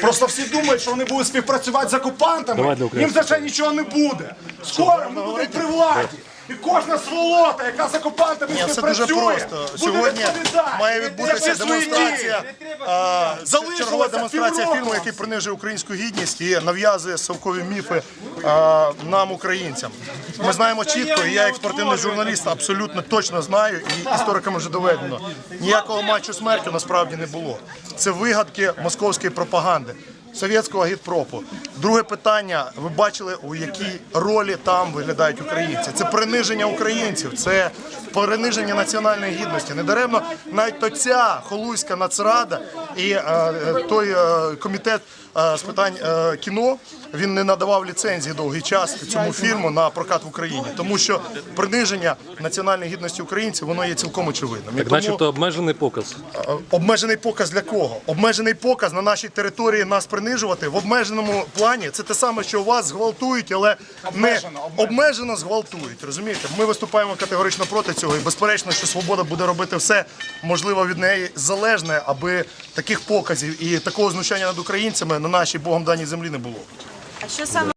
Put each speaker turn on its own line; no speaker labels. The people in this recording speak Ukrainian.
Просто всі думають, що вони будуть співпрацювати з окупантами. Їм за це нічого не буде. Скоро вони будуть при владі. І кожна сволота, яка з окупантами
Ні, все дуже просто.
буде
Сьогодні
відповідати
має відбутися
свої
демонстрація,
дії.
а,
Залишилося
чергова демонстрація
півроку.
фільму, який принижує українську гідність і нав'язує совкові міфи а, нам, українцям. Ми знаємо чітко, і я як спортивний журналіст абсолютно точно знаю, і істориками вже доведено. Ніякого матчу смертю насправді не було. Це вигадки московської пропаганди. Совєтського агітпропу. Друге питання. Ви бачили, у якій ролі там виглядають українці. Це приниження українців, це приниження національної гідності. Недаремно навіть то ця Холуйська нацрада і е, той е, комітет е, з питань е, кіно він не надавав ліцензії довгий час цьому фільму на прокат в Україні, тому що приниження національної гідності українців воно є цілком очевидним.
Так,
тому-
начебто обмежений показ.
Обмежений показ для кого? Обмежений показ на нашій території нас принижувати в обмеженому плані. Це те саме, що вас зґвалтують, але не Обмежено, зґвалтують. Розумієте? Ми виступаємо категорично проти цього. І безперечно, що свобода буде робити все можливо від неї залежне, аби таких показів і такого знущання над українцями на нашій богом даній землі не було.
А що саме